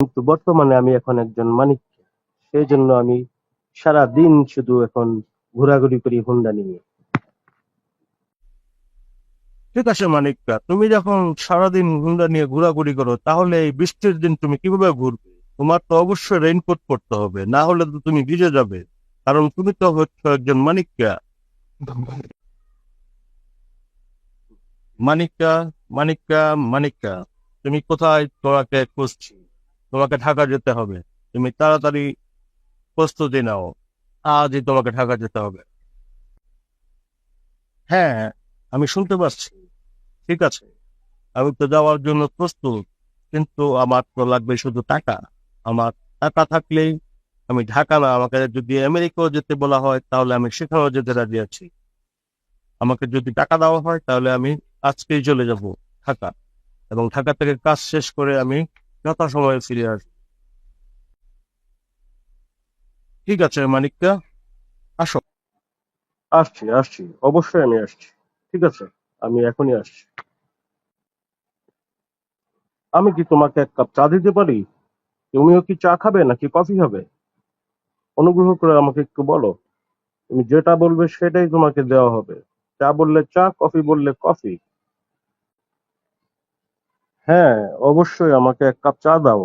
কিন্তু বর্তমানে আমি এখন একজন মানিক সেই জন্য আমি সারা দিন শুধু এখন ঘোরাঘুরি করি হুন্ডা নিয়ে। ঠিক আছে মানিককা তুমি যখন সারাদিন হুন্ডা নিয়ে ঘোরাঘুরি করো, তাহলে এই বৃষ্টির দিন তুমি কীভাবে ঘুরবে? তোমার তো অবশ্যই রেইনকোট পরতে হবে, না হলে তো তুমি ভিজে যাবে। কারণ তুমি তো হচ্ছে একজন মানিককা মানিকা মানিকা মানিকা তুমি কোথায় তোমাকে খুঁজছি? তোমাকে ঢাকা যেতে হবে। তুমি তাড়াতাড়ি প্রস্তুতি নাও। আজই তোমাকে ঢাকা যেতে হবে। হ্যাঁ আমি শুনতে পাচ্ছি। ঠিক আছে। আমি তো যাওয়ার জন্য প্রস্তুত, কিন্তু আমার তো লাগবে শুধু টাকা। আমার টাকা থাকলেই আমি ঢাকা না, আমাকে যদি আমেরিকাও যেতে বলা হয়, তাহলে আমি সেখানেও যেতে রাজি আছি। আমাকে যদি টাকা দেওয়া হয়, তাহলে আমি আজকেই চলে যাব ঢাকা। এবং ঢাকা থেকে কাজ শেষ করে আমি যথাসময়ে ফিরে আসবে। ঠিক আছে মানিককা আসো। আসছি আসছি। অবশ্যই আমি আসছি। ঠিক আছে, আমি এখনই আসছি। আমি কি তোমাকে এক কাপ চা দিতে পারি? তুমিও কি চা খাবে নাকি কফি খাবে অনুগ্রহ করে আমাকে একটু বলো। তুমি যেটা বলবে সেটাই তোমাকে দেওয়া হবে। চা বললে চা, কফি বললে কফি। হ্যাঁ অবশ্যই আমাকে এক কাপ চা দাও।